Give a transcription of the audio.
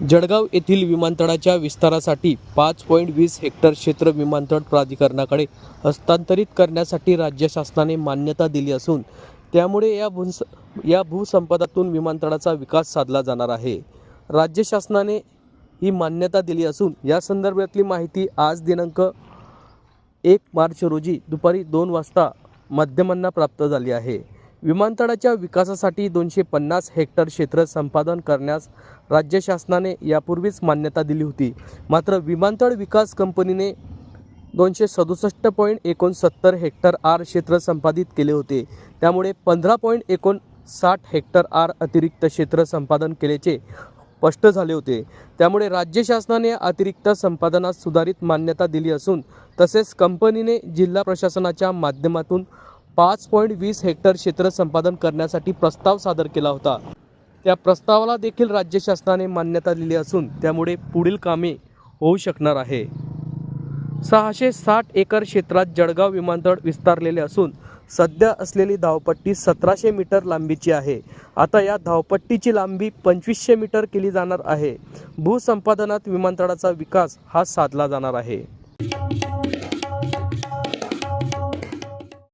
जळगाव येथील विमानतळाच्या विस्तारासाठी पाच पॉईंट वीस हेक्टर क्षेत्र विमानतळ प्राधिकरणाकडे हस्तांतरित करण्यासाठी राज्य शासनाने मान्यता दिली असून त्यामुळे या भूस या भूसंपदातून विमानतळाचा विकास साधला जाणार आहे. राज्य शासनाने ही मान्यता दिली असून या संदर्भातली माहिती आज दिनांक एक मार्च रोजी दुपारी दोन वाजता माध्यमांना प्राप्त झाली आहे. विमानतळाच्या विकासासाठी दोनशे पन्नास हेक्टर क्षेत्र संपादन करण्यास राज्य शासनाने यापूर्वीच मान्यता दिली होती. मात्र विमानतळ विकास कंपनीने दोनशे सदुसष्ट पॉईंट एकोणसत्तर हेक्टर आर क्षेत्र संपादित केले होते. त्यामुळे पंधरा पॉईंट एकोणसाठ हेक्टर आर अतिरिक्त क्षेत्र संपादन केल्याचे स्पष्ट झाले होते. त्यामुळे राज्य शासनाने अतिरिक्त संपादनास सुधारित मान्यता दिली असून तसेच कंपनीने जिल्हा प्रशासनाच्या माध्यमातून पाच पॉईंट वीस हेक्टर क्षेत्र संपादन करण्यासाठी प्रस्ताव सादर केला होता. त्या प्रस्तावाला देखील राज्य शासनाने मान्यता दिली असून त्यामुळे पुढील कामे होऊ शकणार आहे. सहाशे साठ एकर क्षेत्रात जळगाव विमानतळ विस्तारलेले असून सध्या असलेली धावपट्टी सतराशे मीटर लांबीची आहे. आता या धावपट्टीची लांबी पंचवीसशे मीटर केली जाणार आहे. भूसंपादनात विमानतळाचा विकास हा साधला जाणार आहे.